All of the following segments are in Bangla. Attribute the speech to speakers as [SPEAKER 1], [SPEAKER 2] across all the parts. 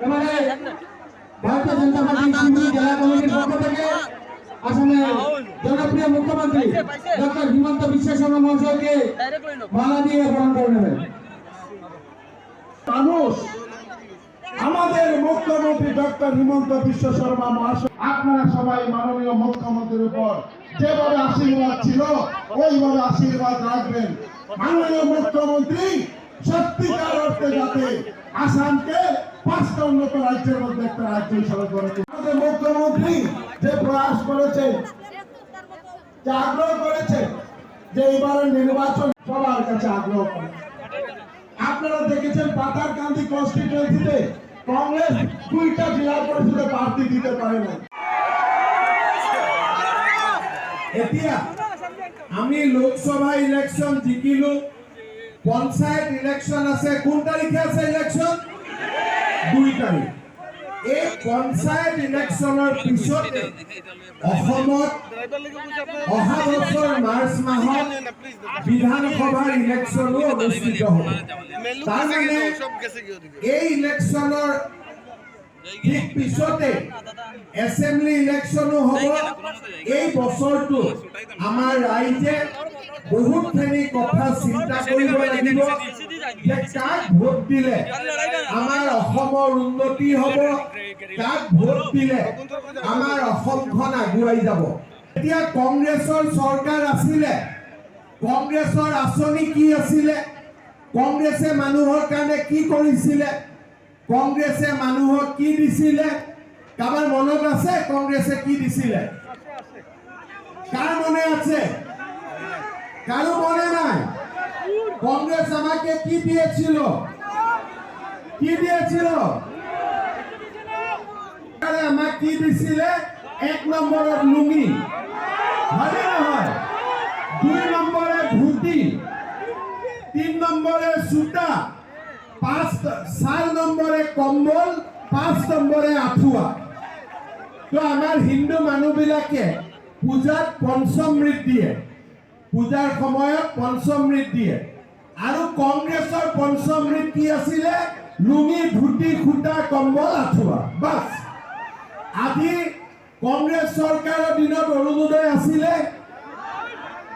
[SPEAKER 1] এবারে ভারতীয় জনতা পার্টি শিলিগুড়ি জেলা কমিটির পক্ষ থেকে আসলে জনপ্রিয় মুখ্যমন্ত্রী ডক্টর হিমন্ত বিশ্ব শর্মা মহাশয়কে মালা দিয়ে বরণ করে নেবেন
[SPEAKER 2] মানুষ আমাদের মুখ্যমন্ত্রী ডক্টর হিমন্ত বিশ্ব শর্মা মহাশয় আপনারা সবাই মাননীয় মুখ্যমন্ত্রীর উপর যেভাবে আশীর্বাদ ছিল ওইভাবে আশীর্বাদ রাখবেন মাননীয় মুখ্যমন্ত্রী সত্যিকার অর্থে যাতে আসামকে পাঁচটা উন্নত রাজ্যের মধ্যে একটা রাজ্য হিসাবে করেছে আমাদের মুখ্যমন্ত্রী যে প্রয়াস করেছে, যে আগ্রহ করেছে, যে এবারের নির্বাচন সবার কাছে আগ্রহ করে। আপনারা দেখেছেন পাতারকান্দি কনস্টিটুয়েন্সিতে কংগ্রেস দুইটা জেলা পরিষদে প্রার্থী দিতে পারে না
[SPEAKER 3] এতিয়া আমি লোকসভা ইলেকশন জিকিলো পঞ্চায়ত ইলেকশন আছে কোন তারিখে আছে ইলেকশন দুই তারিখ। এই পঞ্চায়ত ইলেকশনের পিছতে অসমত অহা বছৰ মাৰ্চ মাহত বিধানসভাৰ ইলেকশনও অনুষ্ঠিত হ'ব। তাৰমানে এই ইলেকশনৰ ঠিক পিছতে হ'ব? এই কথা চিন্তা লাগিব যে কাক ভোট দিলে? অসমৰ উন্নতি হ'ব, কাক ভোট দিলে? আমাৰ অসমখন আগুৱাই যাব। এতিয়া কংগ্ৰেছৰ চৰকাৰ আছিলে। কংগ্ৰেছৰ আঁচনি কি আছিলে? কংগ্ৰেছে মানুহৰ কাৰণে কি কৰিছিলে? কংগ্ৰেছে মানুহক কি দিছিলে? কাৰোবাৰ মনত আছে? কংগ্ৰেছে কি দিছিলে? কাৰ মনে আছে? কারও মনে নাই? কংগ্রেস আমাকে কি দিয়েছিল? কি দিয়েছিল? আমাক কি দিছিলে? এক নম্বৰত লুঙি। হয়নে নহয়? দুই নম্বরে ধুতি। তিন নম্বরে সুতা। পাঁচ চার নম্বরে কম্বল পাঁচ নম্বরে আঁঠুৱা। তো আমাৰ হিন্দু মানুহবিলাকে পূজাত পঞ্চমৃত দিয়ে। পূজাৰ সময়ত পঞ্চমৃত দিয়ে। আৰু কংগ্ৰেছৰ পঞ্চমৃত কি আছিলে? লুঙি, ধুতি খুটা কম্বল, আঁঠুৱা। বাছ। আজি কংগ্ৰেছ চৰকাৰৰ দিনত অৰুণোদয় আছিলে?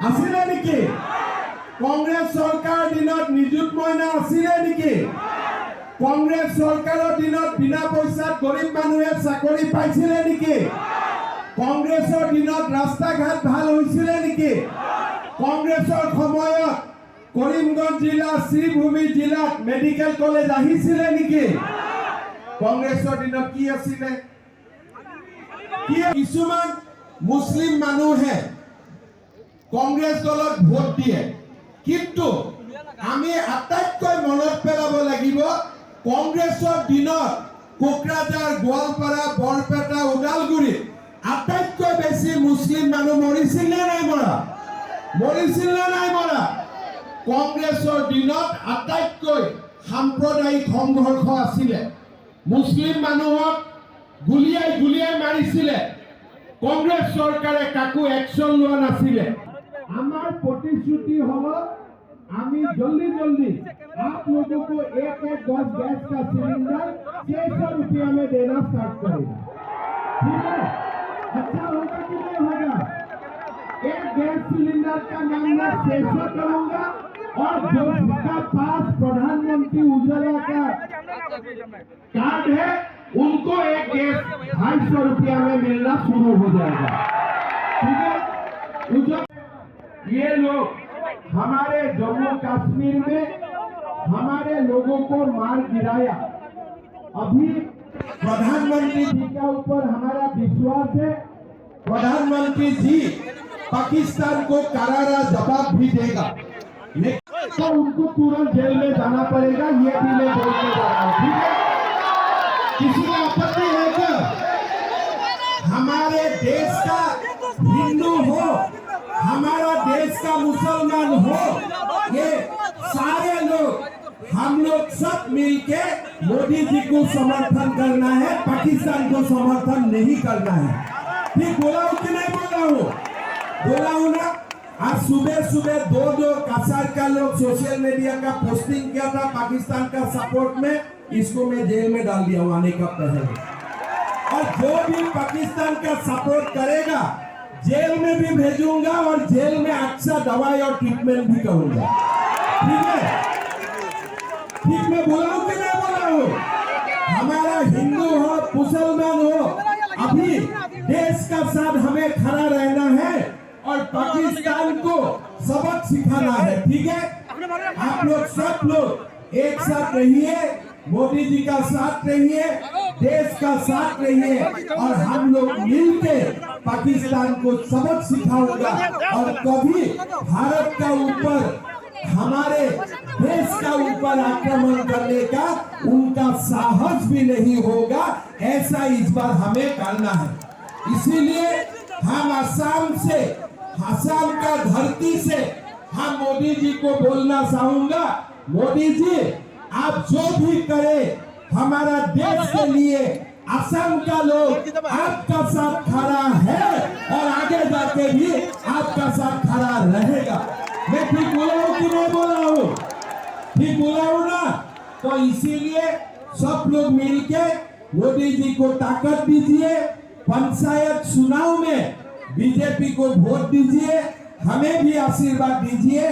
[SPEAKER 3] আছিলে নেকি? কংগ্ৰেছ চৰকাৰৰ দিনত নিযুত মইনা আছিলে নেকি? কংগ্ৰেছ চৰকাৰৰ দিনত বিনা পইচাত গৰীব মানুহে চাকৰি পাইছিলে নেকি? কংগ্ৰেছৰ দিনত ৰাস্তা ঘাট ভালো হৈছিলে নেকি? কংগ্ৰেছৰ সময়ত কৰিমগঞ্জ জিলা, শ্ৰীভূমি জিলাত মেডিকেল কলেজ আহিছিলে নেকি? কংগ্ৰেছৰ দিনত কি আছিলে? কিছুমান মুছলিম মানুহে কংগ্ৰেছ দলত ভোট দিয়ে। কিন্তু আমি আটাইতকৈ মনত পেলাব লাগিব কংগ্ৰেছৰ দিনত কোকৰাঝাৰ, গোৱালপাৰা, বৰপেটা ওদালগুৰিত আটাইতকৈ বেছি মুছলিম মানুহ মৰিছিল নে নাই মৰা? মৰিছিল নে নাই মৰা? কংগ্ৰেছৰ দিনত আটাইতকৈ সাম্প্ৰদায়িক সংঘৰ্ষ আছিলে। মুছলিম মানুহক গুলিয়াই গুলিয়াই মাৰিছিলে। কংগ্ৰেছ চৰকাৰে কাকো একশ্যন লোৱা নাছিলে। আমাৰ প্ৰতিশ্ৰুতি হল আমি जल्दी जल्दी। आप लोगों को एक एक गज गैस का सिलेंडर छह सौ रुपया में देना स्टार्ट करेगा। ठीक है? अच्छा होगा कि नहीं होगा? एक गैस सिलेंडर का नाम मैं छह सौ करूँगा और जो जिसका पास प्रधानमंत्री उज्ज्वला का कार्ड है, उनको एक गैस ढाई सौ रुपया में मिलना शुरू हो जाएगा। ठीक है? ये लोग हमारे जम्मू कश्मीर में हमारे लोगों को मार गिराया। अभी प्रधानमंत्री जी के ऊपर हमारा विश्वास है। प्रधानमंत्री जी पाकिस्तान को करारा जवाब भी देगा। लेकिन तो उनको तुरंत जेल में जाना पड़ेगा, ये भी मैं बोलने जा रहा हूँ, ठीक है? किसी को आपत्ति है क्या? हमारे देश का हिंदू का मुसलमान हो, ये सारे लोग, हम लोग सब मिलके मोदी जी को समर्थन करना है, पाकिस्तान को समर्थन नहीं करना है। ठीक बोला हूँ कि नहीं बोला हूँ बोला हूँ ना। आज सुबह सुबह दो दो कसार का लोग सोशल मीडिया का पोस्टिंग किया था, पाकिस्तान का सपोर्ट में, इसको मैं जेल में डाल दिया हूँ आने का पहले। और जो भी पाकिस्तान का सपोर्ट करेगा जेल में भी भेजूँगा और जेल में अच्छा दवाई और ट्रीटमेंट भी करूँगा। ठीक है? ठीक, मैं बोला हूँ कि नहीं बोला हूँ हमारा हिंदू हो, मुसलमान हो, अभी देश का साथ हमें खड़ा रहना है और पाकिस्तान को सबक सिखाना है। ठीक है? आप लोग सब लोग एक साथ रहिए, मोदी जी का साथ रहिए, देश का साथ रहिए और हम लोग मिलके पाकिस्तान को सबक सिखाऊँगा और कभी भारत का ऊपर, हमारे देश का ऊपर आक्रमण करने का उनका साहस भी नहीं होगा। ऐसा इस बार हमें करना है। इसीलिए हम आसाम से, आसाम का धरती से हम मोदी जी को बोलना चाहूँगा, मोदी जी, आप जो भी करें, हमारा देश के लिए असम का लोग आपका साथ खड़ा है और आगे जाके भी आपका साथ खड़ा रहेगा। मैं ठीक बोला हूँ कि नहीं बोला हूँ? ठीक बोला हूँ ना? तो इसीलिए सब लोग मिलके मोदी जी को ताकत दीजिए पंचायत चुनाव में बीजेपी को वोट दीजिए हमें भी आशीर्वाद दीजिए।